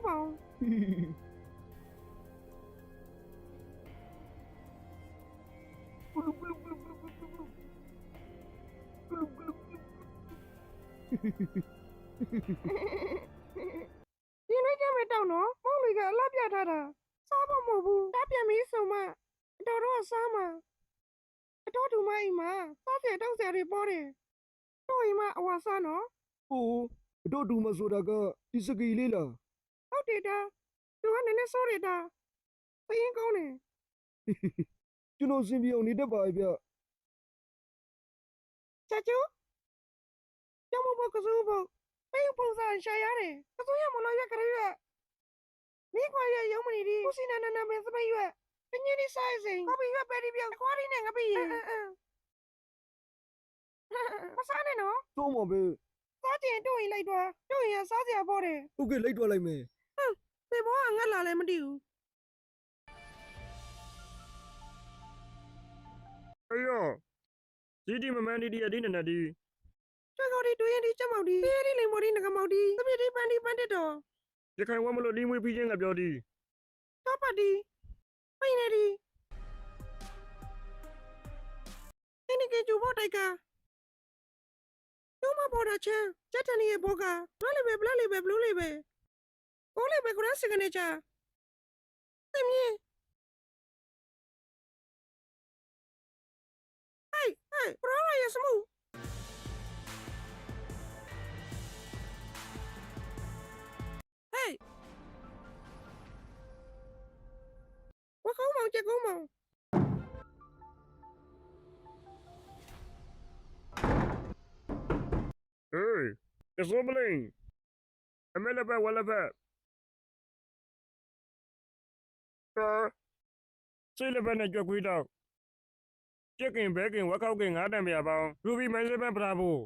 လောက်ပါအောင်ဒီနေ့ကျမဲ့တောက်နော်မောင်လေးကအလှပြထားတာစားဖို့မဟုတ်ဘူးတားပြန်ပြီးဆုံးမအတော်တော့စားမှာအတော်တူမအိမ်မှာစားစရာတောက်စရာတွေပေါ်တယ်တော့အိမ်မှာအဝါစားနော်အိုးအတော့တူမဆိုတာကဒီစကီလေးလား ဟုတ်တယ်တာသူကနည်းနည်းစိုးတယ်တာပရင်ကောင်းတယ်ကျွန်တော်စင်ပြေအောင်နေတတ်ပါရဲ့ဗျချာချူကျောင်းမဘကစူဘပရင်ပုံစံရှာရတယ်ကစူရမလို့ရကြရမိခွာရရုံမနေဒီဦးစီနာနာနာမင်းစပိတ်ရွက်ပင်းကြီးဒီဆိုင်စင်ကော်ပီရွက်ပဲဒီပြောခွားရင်းနဲ့ငပိရင်မစားနဲ့နော်သုံးပါပဲစားကျင်တို့ရင်လိုက်တော့တို့ရင်စားစရာပေါ်တယ်ဟုတ်ကဲ့လိုက်သွားလိုက်မယ်သေဘောက ငတ်လာလဲမသိဘူးအေးရောဒီဒီမမန်ဒီဒီအဒီနနဒီကျတော်ဒီတွေ့ရင်ဒီချက်မောက်ဒီပေးရဒီလိမ်မော်ဒီငကမောက်ဒီသပြစ်ဒီပန်ဒီပန်တက်တော်ရခိုင်ဝမ်းမလို့ဒီမွေးပြီးချင်းကပြောဒီတော့ပါဒီပိနေဒီနေကေကျူဘောတိုက်ကကျုံးမပေါ်တာချမ်းချက်တန်ရဲ့ဘောကဘလလေးပဲဘလလေးပဲဘလူးလေးပဲ 원래 왜 그랬어 그 여자? 때문에. Hey, hey, por ahora ya se move. Hey. Quá khổ màu chơi khổ mong. Hey, it's rumbling. Amela ba wala ba. တာစိတ်လက်ပတ်နဲ့ကြွက်ခွေးတော့ကြက်ကင်ဘဲကင်ဝက်ခောက်ကင်ငါးတန်ပြပေါင်းရူဘီမိုင်းစပန်ပရာဘို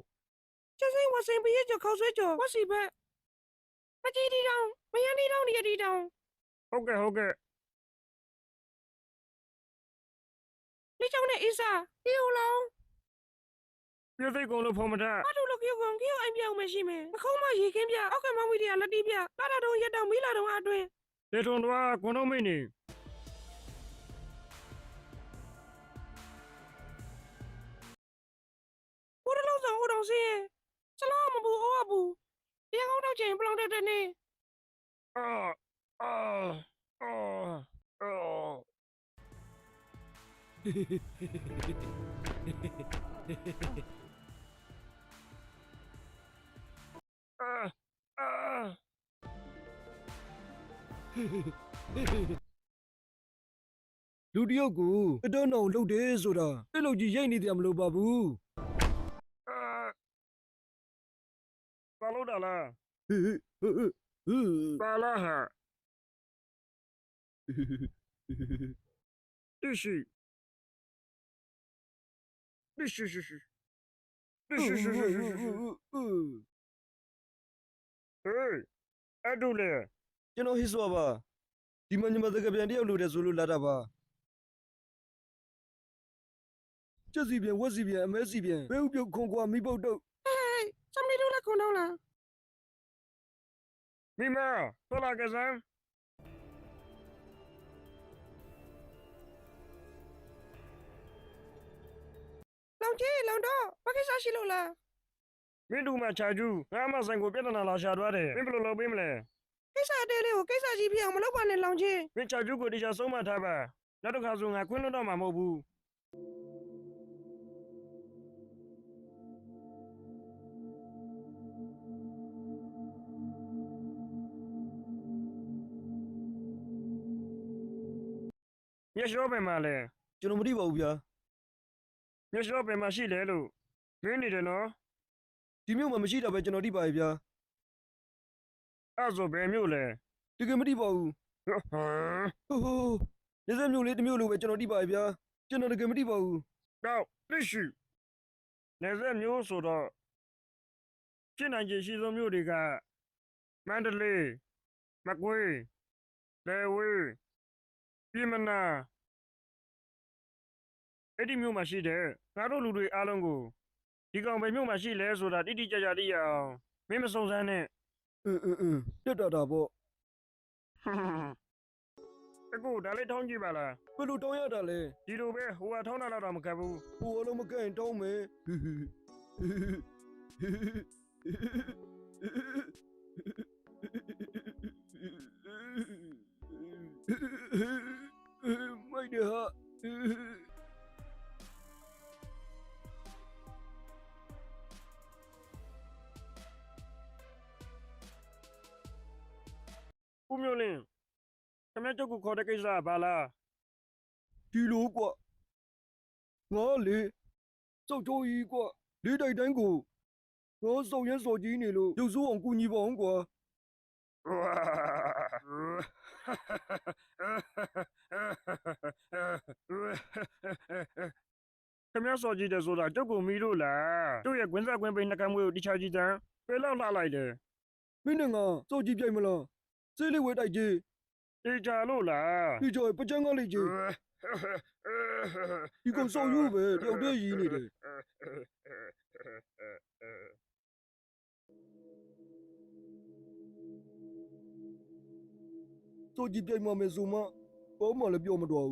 ကျစိမ့်ဝစိမ့်ပြည့်ကျခေါဆွဲကျော်ဝစီဘက်မကြီးဒီတောင်မယန်းဒီတောင်ဒီဒီတောင်ဟုတ်ကဲ့ဟုတ်ကဲ့လေးချောင်းနဲ့အစ်စာဒီဟိုလောင်ပြသိကုန်လို့ဖုံမထအတူလိုကီယုံကီယုံအိမ်ပြောင်မရှိမယ်အခုမှရေခင်းပြအောက်ကမောင်မီဒီယာလက်တီးပြလာတာတော့ရက်တော့မီလာတော့အတွင်း 这种的啊，この目に、これ老子不懂事，是那么不靠谱，你让老子怎么讲得对呢？啊啊啊啊！嘿嘿嘿嘿嘿嘿嘿嘿。လူတယောက်ကိုအတော့အောင်လှုပ်တယ်ဆိုတာတက်လို့ကြီးရိတ်နေတယ်မလို့ပါဘူးပါလို့တာလားပါလားဟာတရှိတရှိရှိရှိတရှိရှိရှိရှိဟေးအဲ့ဒူလေ ကျွန်တော်ဟစ်ဆိုပါဒီမှာညီမတကပြန်တယောက်လိုတယ်ဆိုလို့လာတာပါကျက်စီပြန်ဝက်စီပြန်အမဲစီပြန်ဘဲဥပြုတ်ခွန်ကွာမိပုတ်တုတ်ဟေးစမလီတို့လားခွန်တော့လားမိမတော်လာကစားလောင်ကြီးလောင်တော့ဘာကိစ္စရှိလို့လားမင်းတို့မှချာကျူးငါမဆိုင်ကိုပြဿနာလာရှာသွားတယ်မင်းဘယ်လိုလုပ်ပေးမလဲ ကိစ္စအသေးလေးကိုကိစ္စကြီးဖြစ်အောင်မလုပ်ပါနဲ့လောင်ချင်းရစ်ချာဂျူကိုတရားဆုံးမထားပါနောက်တစ်ခါဆိုငါခွင့်လွှတ်တော့မှာမဟုတ်ဘူးမျက်ရှောပင်မှာလဲကျွန်တော်မသိပါဘူးဗျာမျက်ရှောပင်မှာရှိလဲလို့မင်းနေတယ်နော်ဒီမြို့မှာမရှိတာပဲကျွန်တော်သိပါရဲ့ဗျာ အဲ့ဆိုဘယ်မျိုးလဲတကယ်မသိပါဘူးဟမ်ဟိုးဟိုးနေစက်မျိုးလေးတစ်မျိုးလိုပဲကျွန်တော်သိပါရဲ့ဗျာကျွန်တော်တကယ်မသိပါဘူးတော့သိရှိနေစက်မျိုးဆိုတော့ဖြစ်နိုင်ခြေရှိဆုံးမျိုးတွေကမန္တလေးမကွေးလေဝေးပြည်မနာအဲ့ဒီမျိုးမှာရှိတယ်ငါတို့လူတွေအားလုံးကိုဒီကောင်ပဲမျိုးမှာရှိလဲဆိုတာတိတိကျကျသိရအောင်မင်းမစုံစမ်းနဲ့ အင်းအင်းအင်းတက်တာတာပေါ့တကူဒါလေးထောင်းကြည့်ပါလားဘယ်လိုတောင်းရတာလဲဒီလိုပဲဟိုကထောင်းတာတော့မကပ်ဘူးဟိုအလုံးမကန့်တောင်းမယ်မိုက်တယ်ဟာ 不妙了，前面这个口袋给咋办啦？第六个，我来，再抓一个，你得等我，我少言少语你了，有事我雇你帮我。哈哈哈哈哈哈哈哈哈哈哈哈哈哈哈哈！手机在说啥？这个迷路了，这也滚啥滚被那个没有的手机灯被老拿来的，没能啊，手机变么了。这里为大姐，你家路来，你家不讲我理解。你讲收入呗，两点一你的。做几天嘛没事嘛，我嘛来表么多。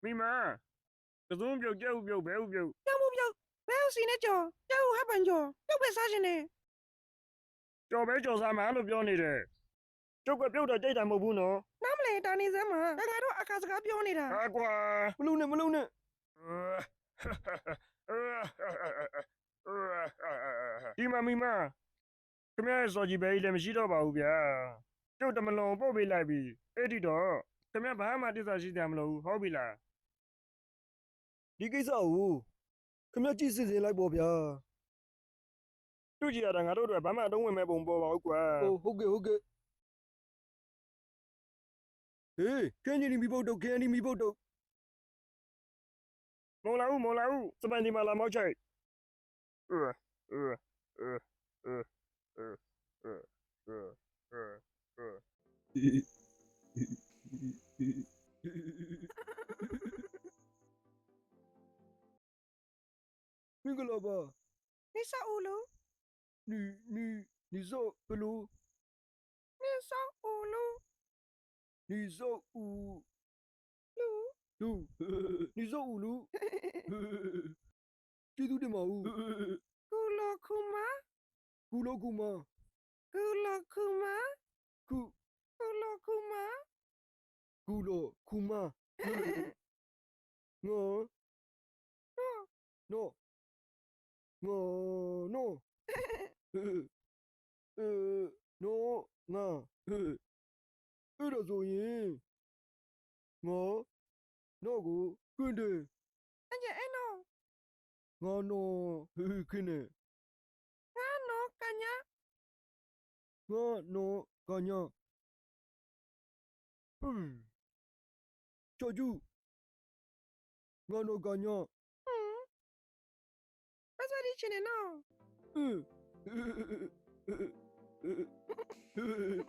米妹儿。 တယောက်တည်းရည်နေတယ်စောက်ကြီးပြိုင်မှမယ်ဆိုမှဘာမှလည်းပြောမတော်ဘူးမိမကစုံပြုတ်ကြက်ဥပြုတ်ဘဲဥပြုတ်ပြောင်းမှုပြောင်းဘဲစီနဲ့ကြော်ကြောက်ဟပ်ပန်ကြော်ပြုတ်ပဲစားခြင်းနဲ့ကြော်ပဲကြော်စားမှာလို့ပြောနေတယ်ကျုပ်ကပြုတ်တော့ကြိတ်တာမဟုတ်ဘူးနော်နားမလဲတာနေစမ်းမှာငါတို့အခါစကားပြောနေတာဟာကွာမလုံးနဲ့မလုံးနဲ့ဒီမမီမခမရဲ့စော်ကြီးပဲလည်းမရှိတော့ပါဘူးဗျာကျုပ်တမလွန်ပို့ပေးလိုက်ပြီအဲ့ဒီတော့ခမဘာမှတစ္ဆာရှိတယ်မလို့ဟုတ်ပြီလား ဒီကိစ္စကိုခင်ဗျကြည့်စစ်စစ်လိုက်ပေါ့ဗျာတွေ့ကြရတာငါတို့တို့ဘာမှအတုံးဝင်မဲ့ပုံပေါ်ပါဟုတ်ကွာဟိုဟုတ်ကဲ့ဟုတ်ကဲ့ဟေးကင်းကြီးမီပုတ်တုတ်ကင်းကြီးမီပုတ်တုတ်မုံလာဦးမုံလာဦးစပန်ဒီမာလာမောက်ချိုက်အဲအဲအဲအဲအဲအဲအဲအဲ မင်္ဂလာပါနေဆောက်ဦးလို့နီနီနီစောဘလူနေဆောက်ဦးလို့နီစောဦးလူလူနီစောဦးလူကျေးဇူးတင်ပါဦးကူလခုမကူလောကူမကူလခုမကူကူလခုမကူလောကူမနော်နော် နော်နော်အဲနော်ငါအဲ့ဒါဆိုရင်ငါနော်ကိုခွင့်တယ်အကျအဲ့နော်ငါနော်ဟေးခင်းနေငါနော်ကညာငါနော်ကညာဟွန်းချောကျူငါနော်ကညာဟွန်း Mas o Aritine não. Hum.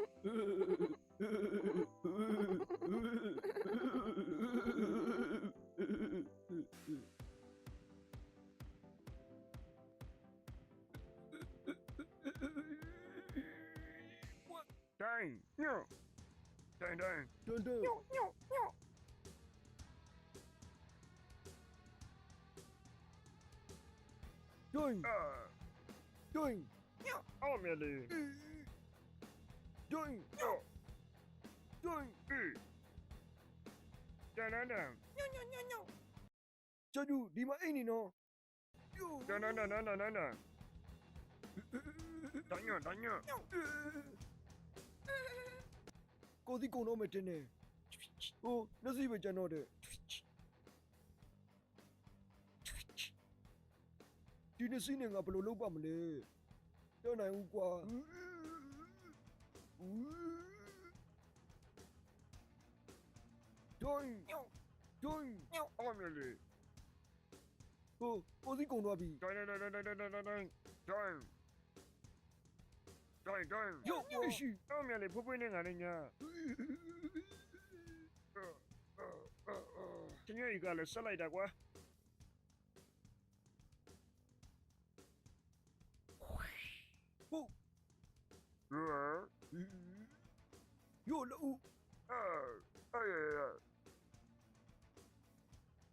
ဒိုင်းအာဒိုင်းအော်မြလေးဒိုင်းညို့ဒိုင်းအေးတန်တန်တန်ညော့ညော့ညော့ညော့ချောကျူဒီမှာအိတ်နေနော်တန်တန်တန်တန်တန်တန်တန်တိုင်းညို့တိုင်းညို့ကိုစီကုံတော့မယ်တင်နေဟိုနှစီပဲကျန်တော့တဲ့ ဒီနှစီနဲ့ငါဘယ်လိုလုပ်ပါမလဲတော့နိုင်ဦးကွာဒိုင်းညော့ဒိုင်းအော်မြလေးဟိုကိုစီကုံတော့ပြီတိုင်းတိုင်းတိုင်းတိုင်းတိုင်းတိုင်းတိုင်းတိုင်းတိုင်းတိုင်းယော့မရှိအော်မြလေးဖွပွေးနေငါနဲ့ညာချင်းရဲ့ကလည်းဆက်လိုက်တာကွာ Oh. Uh, Yo, no. Oh, oh yeah, yeah.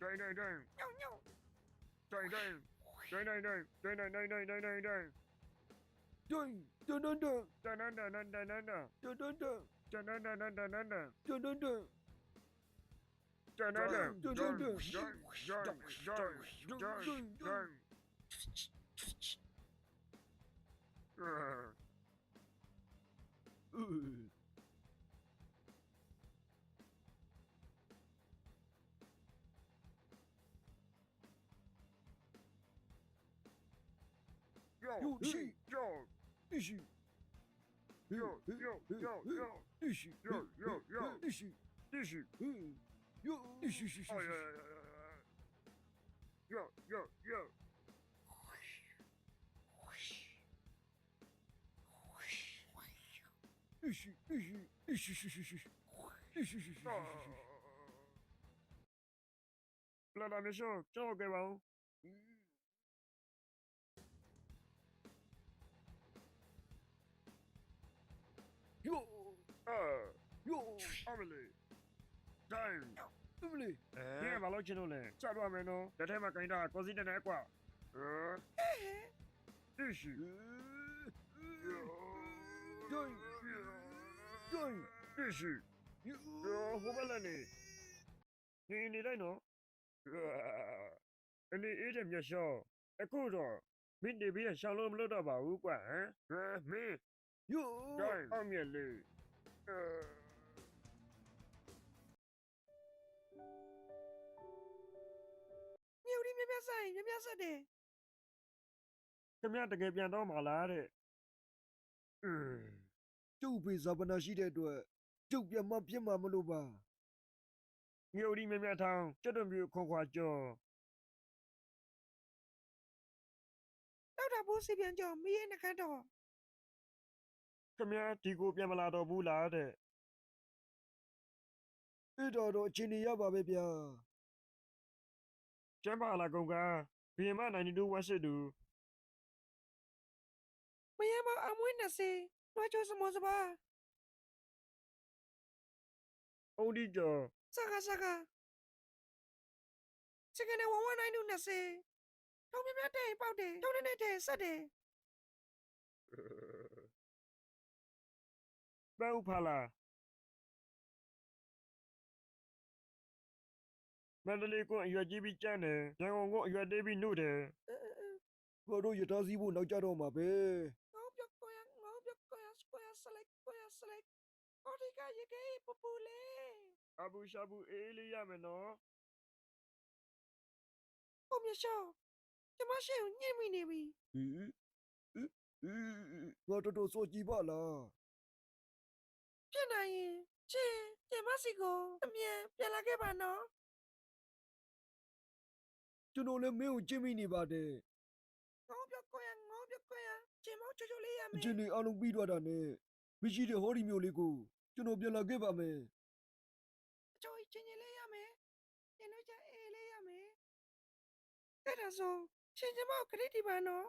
Dang, dang, dang. No, no. Dang, dang. Dang, dang, dang. Dang, dang, dang, dang, dang, dang, dang. Dang, dang, dang, dang. Dang, dang, dang, dang, dang, dang, dang. Dang, dang, dang. Dang, dang, dang, dang, dang, dang, dang. Dang, dang, dang. Dang, dang, dang, dang, dang, dang, dang, dang, dang, dang, dang, dang, dang. Yo, işi. Yo, işi. Yo, yo, yo, yo. İşi. Yo, yo, yo. İşi. İşi. Yo, işi, işi, işi. Yo, yo, yo. Lala méchant, ciao Gabao. Yo! Ah! Yo! Amele! Time! Amele! Eh? Bien, va l'autre non? Ça doit maintenant. Ma candidat, cosine de n'est quoi? Eh? Eh? Ici! Eh. Eh. Yo! 对，这是，呃，伙伴来你，你你来喏，呃，你一点没笑，哎，够着，明天别想那么多的吧，无关，嗯，没，哟，二面嘞，呃。မြမြဆက်ရင်မြမြဆက်တယ်ခင်ဗျာတကယ်ပြန်တော့မှာလားတဲ့အင်း ကျုပ်ပေဇာပနာရှိတဲ့အတွက်ကျုပ်ပြန်မပြစ်မှာမလို့ပါမြို့ဒီမြမြထောင်းကျွတ်တွံပြူခွန်ခွာကျော်တောက်တာဘိုးစီပြန်ကြောမီးရဲ့နှခမ်းတော့ခင်ဗျဒီကိုပြန်မလာတော့ဘူးလားတဲ့အဲ့တော့တော့အချိန်ကြီးရပါပဲဗျာကျမ်းပါလာကုန်ကဘီယမ92ဝက်စစ်တူမယမအမွေး20 맞았 어, 어디 죠? 사 가, 사 가. 지금에 원원 아이 누나 세. 동네면 대, 빠 대. 동네네 대, 싸 대. 배우팔 라. 맨날이 꼭 여지 비잖 아. 영어 꼭 여대 비누 대. ငါတို့ရထားစီးဖို့နောက်ကျတော့မှာပဲ ပြကောရစကွာဆလက်ကောရဆလက်အော်ဒီကရေကေပပူလေအဘူရှာဘူအေးလေးရမယ်နော်ဟိုမြရှောကျမရှိကိုညှိမိနေပြီဟီဟီဟီငါတော်တော်စောကြည့်ပါလားဖြစ်နိုင်ရင်ချင်းကျမရှိကိုအမြန်ပြန်လာခဲ့ပါနော်ကျွန်တော်လည်းမင်းကိုကြည့်မိနေပါတယ်ငေါပြ ကောရငေါပြကောရကျမချိုချိုလေးရမအယ်ချိန်ကြီးအလုံးပြီးသွားတာနဲ့မရှိတဲ့ဟောဒီမျိုးလေးကိုကျွန်တော်ပြန်လာခဲ့ပါမယ်အချိုချင်းချင်းလေးရမယ်ညနေချအေးလေးရမယ်အဲ့ဒါဆိုချင်းကျမကိုခရစ်တီပါနော်